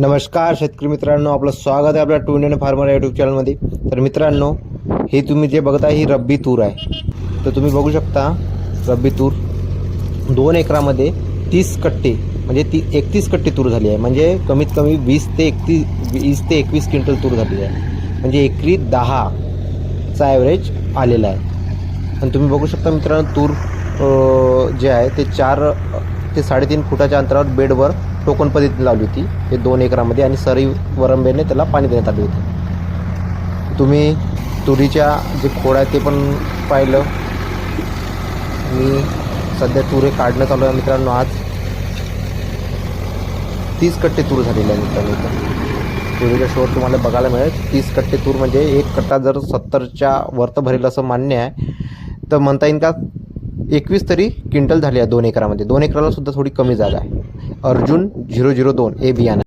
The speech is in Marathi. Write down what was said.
नमस्कार शेतकरी मित्रांनो आपलं स्वागत आहे आपल्या टू इंडियन फार्मर यूट्यूब चॅनलमध्ये तर मित्रांनो हे तुम्ही जे बघता ही रब्बी तूर आहे. तर तुम्ही बघू शकता रब्बी तूर दोन एकरामध्ये तीस कट्टे म्हणजे ती एकतीस कट्टे तूर झाली आहे. म्हणजे कमीत कमी वीस ते एकतीस वीस ते एकवीस क्विंटल तूर झाली आहे. म्हणजे एकरी दहाचा ॲव्हरेज आलेला आहे. आणि तुम्ही बघू शकता मित्रांनो तूर जे आहे ते चार ते साडेतीन फुटाच्या अंतरावर बेडवर टोकन पद्धतीने लावली होती. हे दोन एकरामध्ये आणि सरी वरंबेने त्याला पाणी देण्यात आले होते. तुम्ही तुरीच्या जे खोड आहे ते पण पाहिलं. मी सध्या तुरे काढणं चालू आहे मित्रांनो आज. तीस कट्टे तूर झालेले आहे मित्रांनो इथं. तुरीच्या शोर तुम्हाला बघायला मिळेल. तीस कट्टे तूर म्हणजे एक कट्टा जर सत्तरच्या वरतं भरेल असं मान्य आहे. तर म्हणता येईल का? एकवीस तरी क्विंटल झाले आहे दोन एकरामध्ये. दोन एकराला सुद्धा थोडी कमी जागा आहे. अर्जुन झिरो झिरो दोन हे बियाणं.